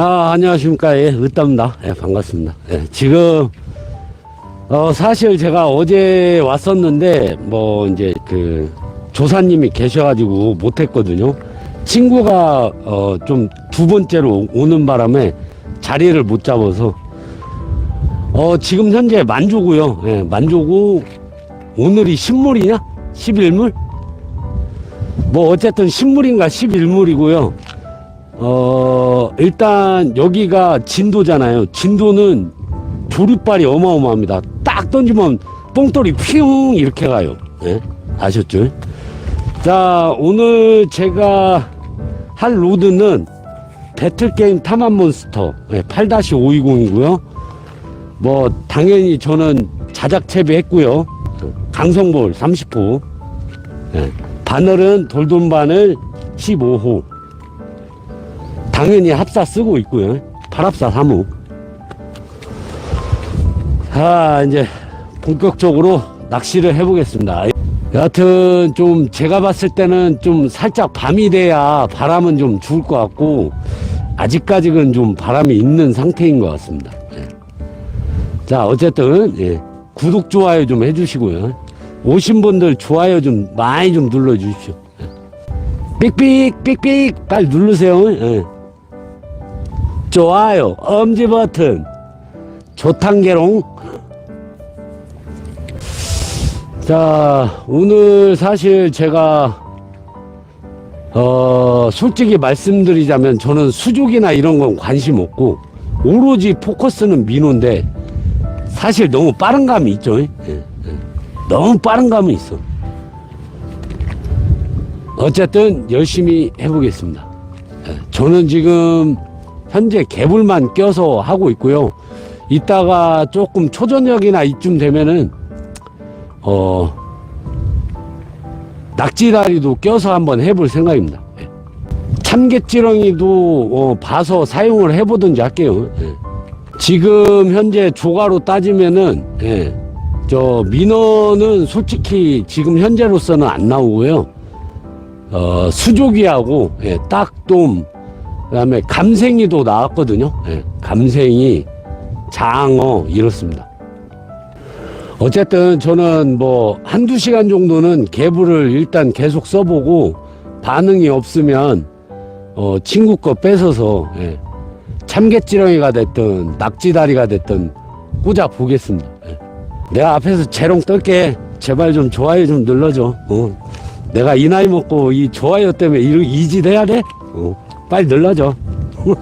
아, 안녕하십니까. 예, 으땀다. 예, 반갑습니다. 예, 지금, 어, 사실 제가 어제 왔었는데, 뭐, 이제 그, 조사님이 계셔가지고 못했거든요. 친구가, 어, 좀 두 번째로 오는 바람에 자리를 못 잡아서, 어, 지금 현재 만조고요. 예, 만조고, 오늘이 신물이냐? 11물? 뭐, 어쨌든 신물인가 11물이고요. 어, 일단 여기가 진도잖아요. 진도는 조립발이 어마어마합니다. 딱 던지면 뽕돌이 휘웅 이렇게 가요. 예? 아셨죠? 자, 오늘 제가 할 로드는 배틀게임 탐험몬스터 예, 8-520이고요. 뭐 당연히 저는 자작 채비했고요. 강성볼 30호. 예, 바늘은 돌돔바늘 15호. 당연히 합사 쓰고 있고요. 팔합사 3호. 자, 이제 본격적으로 낚시를 해보겠습니다. 여하튼 좀 제가 봤을 때는 좀 살짝 밤이 돼야 바람은 좀 죽을 것 같고 아직까지는 좀 바람이 있는 상태인 것 같습니다. 예. 자, 어쨌든 예, 구독 좋아요 좀 해주시고요. 오신 분들 좋아요 좀 많이 좀 눌러주십시오. 예. 삑삑 삑삑 빨리 누르세요. 예. 좋아요. 엄지 버튼. 조탕계롱. 자 오늘 사실 제가 어 솔직히 말씀드리자면 저는 수족이나 이런 건 관심 없고 오로지 포커스는 민호인데 사실 너무 빠른 감이 있죠. 예, 예. 너무 빠른 감이 있어. 어쨌든 열심히 해보겠습니다. 예, 저는 지금 현재 개불만 껴서 하고 있고요. 이따가 조금 초저녁이나 이쯤 되면은 어 낙지다리도 껴서 한번 해볼 생각입니다. 예. 참깨지렁이도 어, 봐서 사용을 해보든지 할게요. 예. 지금 현재 조가로 따지면은 예, 저 민어는 솔직히 지금 현재로서는 안 나오고요. 어, 수조기하고 예, 딱돔 그 다음에 감생이도 나왔거든요. 예, 감생이, 장어 이렇습니다. 어쨌든 저는 뭐 한두 시간 정도는 개불을 일단 계속 써보고 반응이 없으면 어, 친구 거 뺏어서 예, 참깨지렁이가 됐든 낙지다리가 됐든 꽂아 보겠습니다. 예. 내가 앞에서 재롱 떨게 제발 좀 좋아요 좀 눌러줘. 어. 내가 이 나이 먹고 이 좋아요 때문에 이, 이짓 해야 돼? 어. 빨리 눌러줘.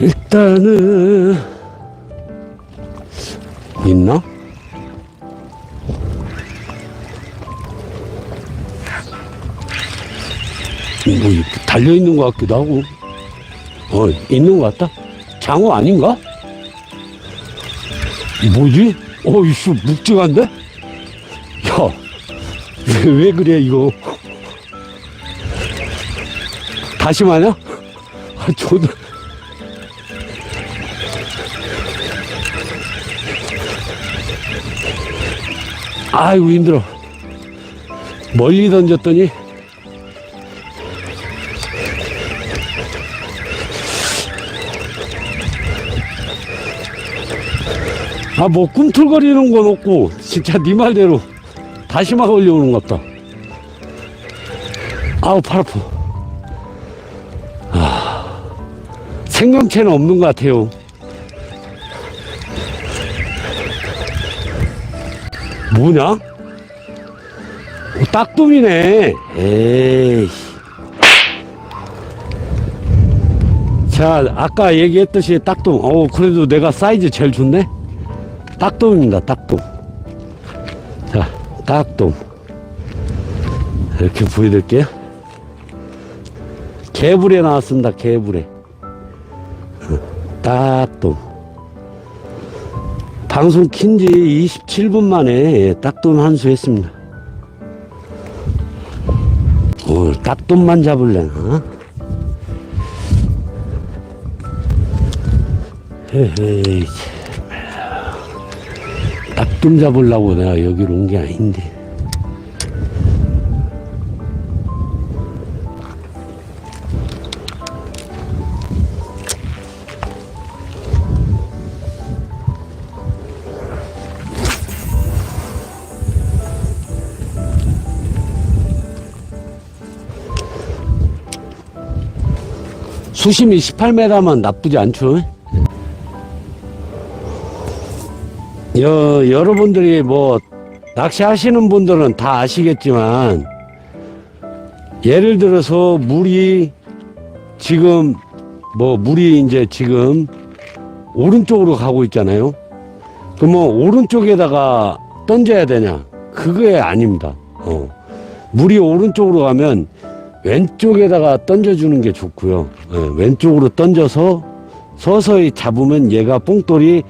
일단은 있나? 뭐 이렇게 달려 있는 것 같기도 하고, 어 있는 것 같다. 장어 아닌가? 뭐지? 어, 이씨, 묵직한데? 야, 왜, 왜 그래, 이거? 다시 마냐? 아, 저도. 아이고, 힘들어. 멀리 던졌더니, 아, 뭐, 꿈틀거리는 건 없고, 진짜 네 말대로 다시마 걸려오는 것 같다. 아우, 팔 아파. 아, 생명체는 없는 것 같아요. 뭐냐? 어, 딱돔이네. 에이. 자, 아까 얘기했듯이 딱돔. 어, 그래도 내가 사이즈 제일 좋네? 딱돔입니다, 딱돔. 자, 딱돔. 이렇게 보여드릴게요. 개불에 나왔습니다, 개불에. 어, 딱돔. 방송 킨 지 27분 만에 딱돔 한수 했습니다. 오늘 딱돔만 잡을래나? 헤헤이. 납좀 잡으려고 내가 여기로 온 게 아닌데. 수심이 18m만 나쁘지 않죠? 여, 여러분들이 뭐 낚시하시는 분들은 다 아시겠지만 예를 들어서 물이 지금 뭐 물이 이제 지금 오른쪽으로 가고 있잖아요. 그러면 오른쪽에다가 던져야 되냐? 그게 아닙니다. 어. 물이 오른쪽으로 가면 왼쪽에다가 던져주는 게 좋고요. 예, 왼쪽으로 던져서 서서히 잡으면 얘가 뽕돌이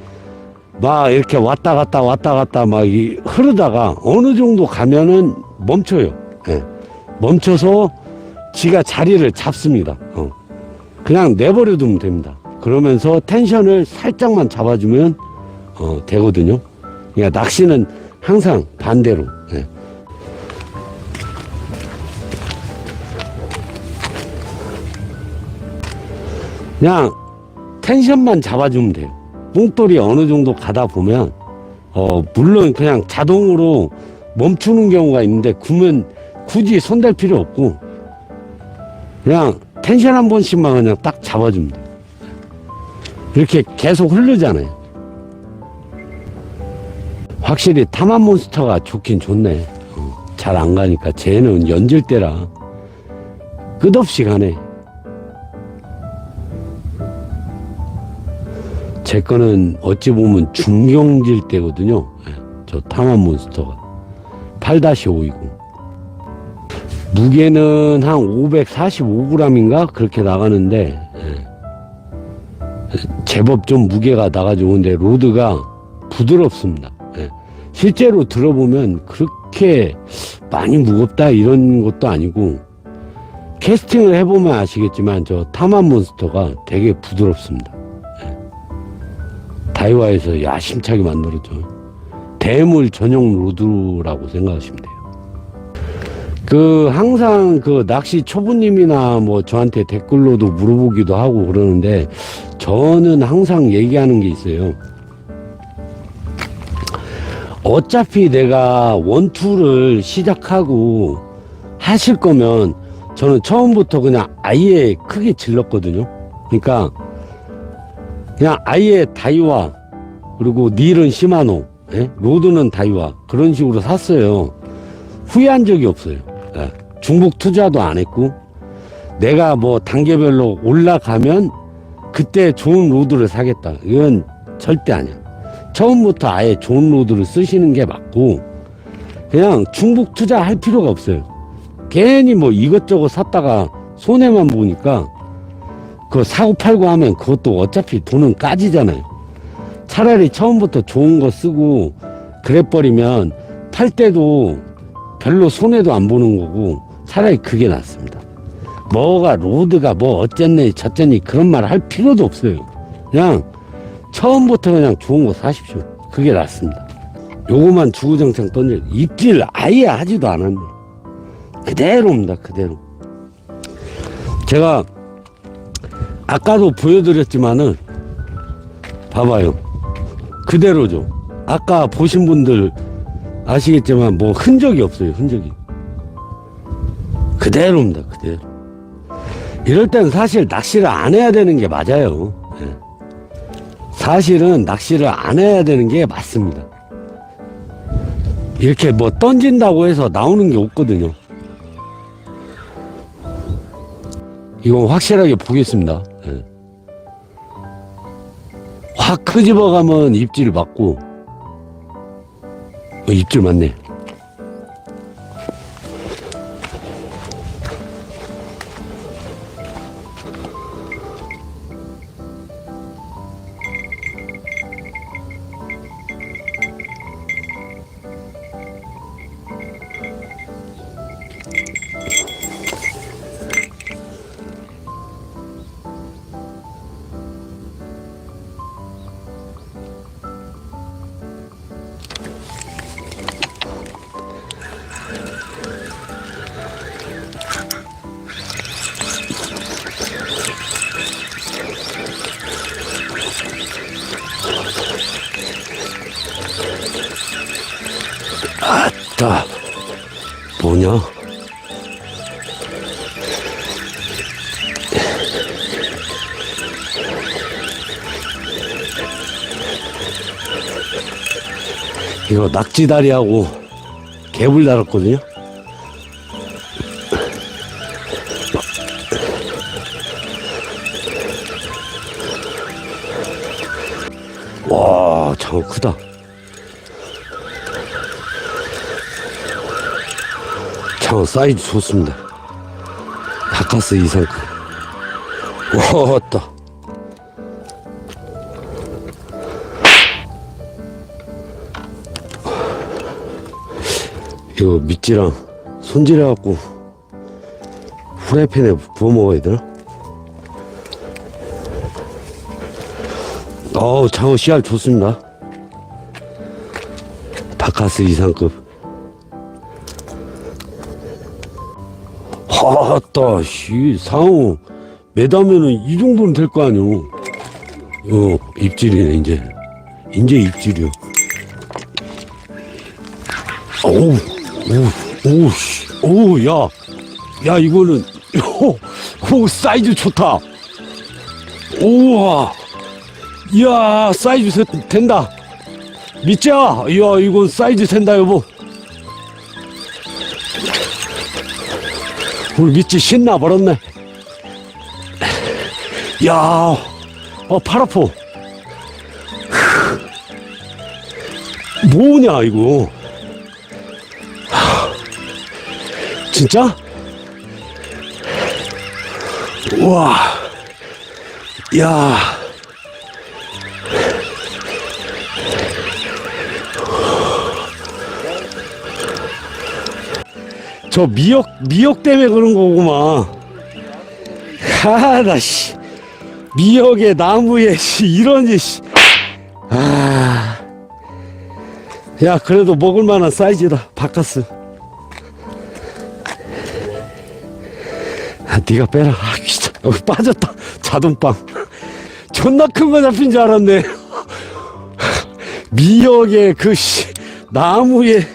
막 이렇게 왔다 갔다 왔다 갔다 막 이- 흐르다가 어느 정도 가면은 멈춰요. 예. 멈춰서 지가 자리를 잡습니다. 어. 그냥 내버려 두면 됩니다. 그러면서 텐션을 살짝만 잡아주면 어, 되거든요. 그러니까 낚시는 항상 반대로. 예. 그냥 텐션만 잡아주면 돼요. 뽕돌이 어느 정도 가다 보면 어 물론 그냥 자동으로 멈추는 경우가 있는데 그러면 굳이 손댈 필요 없고 그냥 텐션 한 번씩만 그냥 딱 돼요. 이렇게 계속 흐르잖아요. 확실히 탐한 몬스터가 좋긴 좋네. 어, 잘안 가니까 쟤는 연질 때라 끝없이 가네. 제 거는 어찌 보면 중경질 때거든요. 예, 저 탐한 몬스터가 8-5이고 무게는 한 545g인가 그렇게 나가는데 예, 제법 좀 무게가 나가지고 근데 로드가 부드럽습니다. 예, 실제로 들어보면 그렇게 많이 무겁다 이런 것도 아니고 캐스팅을 해보면 아시겠지만 저 탐한 몬스터가 되게 부드럽습니다. 다이와에서 야심차게 만들었죠. 대물 전용 로드라고 생각하시면 돼요. 그 항상 그 낚시 초보님이나 뭐 저한테 댓글로도 물어보기도 하고 그러는데 저는 항상 얘기하는 게 있어요. 어차피 내가 원투를 시작하고 하실 거면 저는 처음부터 그냥 아예 크게 질렀거든요. 그러니까 그냥 아예 다이와 그리고 닐은 시마노 예? 로드는 다이와 그런 식으로 샀어요. 후회한 적이 없어요. 예. 중복 투자도 안 했고 내가 뭐 단계별로 올라가면 그때 좋은 로드를 사겠다. 이건 절대 아니야. 처음부터 아예 좋은 로드를 쓰시는 게 맞고 그냥 중복 투자할 필요가 없어요. 괜히 뭐 이것저것 샀다가 손해만 보니까 그 사고 팔고 하면 그것도 어차피 돈은 까지잖아요. 차라리 처음부터 좋은 거 쓰고 그래버리면 팔 때도 별로 손해도 안 보는 거고 차라리 그게 낫습니다. 뭐가 로드가 뭐 어쨌니 저쨌니 그런 말 할 필요도 없어요. 그냥 처음부터 그냥 좋은 거 사십시오. 그게 낫습니다. 요거만 주구장창 던져 입질 아예 하지도 않았네. 그대로입니다. 그대로. 제가 아까도 보여드렸지만은 봐봐요. 그대로죠. 아까 보신 분들 아시겠지만 뭐 흔적이 없어요 흔적이. 그대로입니다 그대로. 이럴 때는 사실 낚시를 안 해야 되는 게 맞아요. 예. 사실은 낚시를 안 해야 되는 게 맞습니다. 이렇게 뭐 던진다고 해서 나오는 게 없거든요 이건 확실하게 보겠습니다. 예. 확 끄집어가면 입질 맞고 어, 입질 맞네. 이거 낙지다리하고 개불 달았거든요. 와, 장어 크다. 장어 사이즈 좋습니다. 바카스 이상급. 와, 왔다. 이거 밑지랑 손질해갖고 후라이팬에 부어 먹어야 되나? 어우 장어 씨알 좋습니다. 바카스 이상급. 하따 씨 상어 매다면은 이 정도는 될 거 아니오. 어 입질이네 이제. 이제 입질이요. 오우 오우 오우 씨. 오우 야. 야 이거는 오, 오 사이즈 좋다. 오와. 이야 사이즈 세- 된다. 믿자. 이야 이거 사이즈 된다 여보. 우리 믿지 신나 버렸네. 야, 어, 팔 아파. 뭐냐, 이거. 진짜? 우와. 야. 저 미역, 미역 때문에 그런 거구만. 하, 나, 씨. 미역에 나무에 씨, 이런 씨. 아. 야, 그래도 먹을 만한 사이즈다. 바카스. 네가 빼라. 아, 귀찮. 여기 빠졌다. 자동빵. 존나 큰 거 잡힌 줄 알았네. 미역에 그 씨, 나무에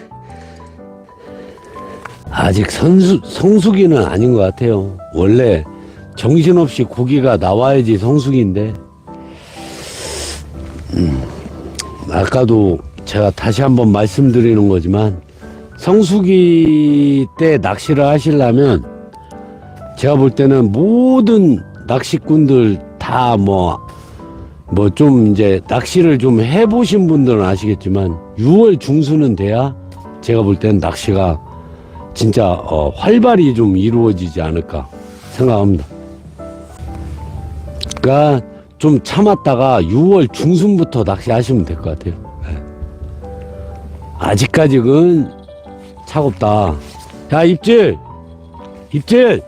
아직 선수, 성수기는 아닌 것 같아요. 원래 정신없이 고기가 나와야지 성수기인데, 음, 아까도 제가 다시 한번 말씀드리는 거지만, 성수기 때 낚시를 하시려면, 제가 볼 때는 모든 낚시꾼들 다 뭐, 뭐 좀 이제 낚시를 좀 해보신 분들은 아시겠지만, 6월 중순은 돼야 제가 볼 때는 낚시가 진짜 어, 활발히 좀 이루어지지 않을까 생각합니다. 그러니까 좀 참았다가 6월 중순부터 낚시하시면 될 것 같아요. 네. 아직까지는 차갑다. 야 입질, 입질,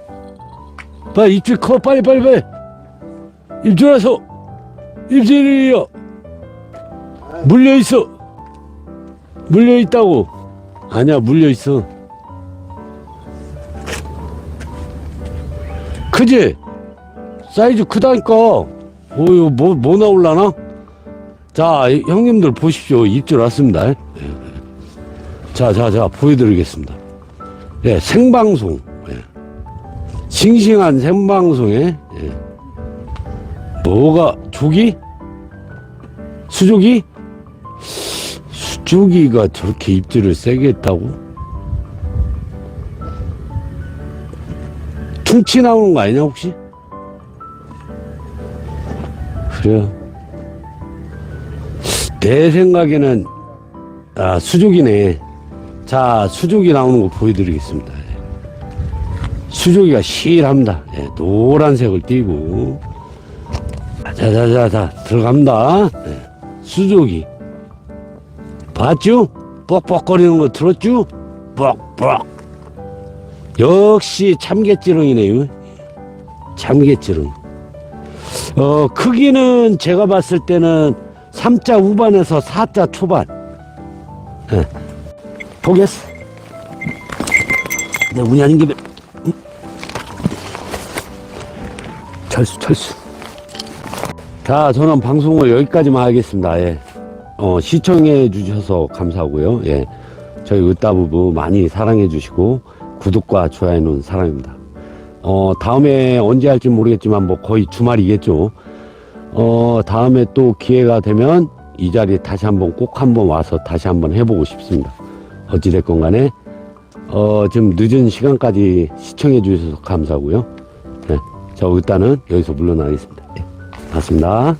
빨리 입질 커 빨리 빨리 빨리 입질해서 입질이요. 물려 있어. 물려 있다고. 아니야 물려 있어. 크지? 사이즈 크다니까. 오유 뭐, 뭐 나올라나? 자, 이- 형님들 보십시오. 입질 왔습니다. 예. 자, 자, 자, 보여드리겠습니다. 예, 생방송. 예. 싱싱한 생방송에, 예. 뭐가, 조기? 수조기? 수조기가 저렇게 입질을 세게 했다고? 퉁치 나오는 거 아니냐 혹시? 그래요. 내 생각에는 아 수족이네. 자 수족이 나오는 거 보여드리겠습니다. 예. 수족이가 실합니다. 예, 노란색을 띠고 자자자자 들어갑니다. 예, 수족이 봤죠? 뻑뻑거리는 거 들었죠? 뻑뻑. 역시 참개찌렁이네요. 참개찌렁. 어, 크기는 제가 봤을 때는 3자 후반에서 4자 초반. 예. 보겠어. 내 운이 아닌 김 철수 철수. 자 저는 방송을 여기까지만 하겠습니다. 예. 어, 시청해 주셔서 감사하고요. 예. 저희 으따부부 많이 사랑해 주시고 구독과 좋아요는 사랑입니다. 어, 다음에 언제 할지 모르겠지만 뭐 거의 주말이겠죠. 어, 다음에 또 기회가 되면 이 자리에 다시 한번 꼭 한번 와서 다시 한번 해보고 싶습니다. 어찌됐건 간에 어, 지금 늦은 시간까지 시청해 주셔서 감사하고요. 자, 일단은 여기서 물러나겠습니다. 예, 맞습니다.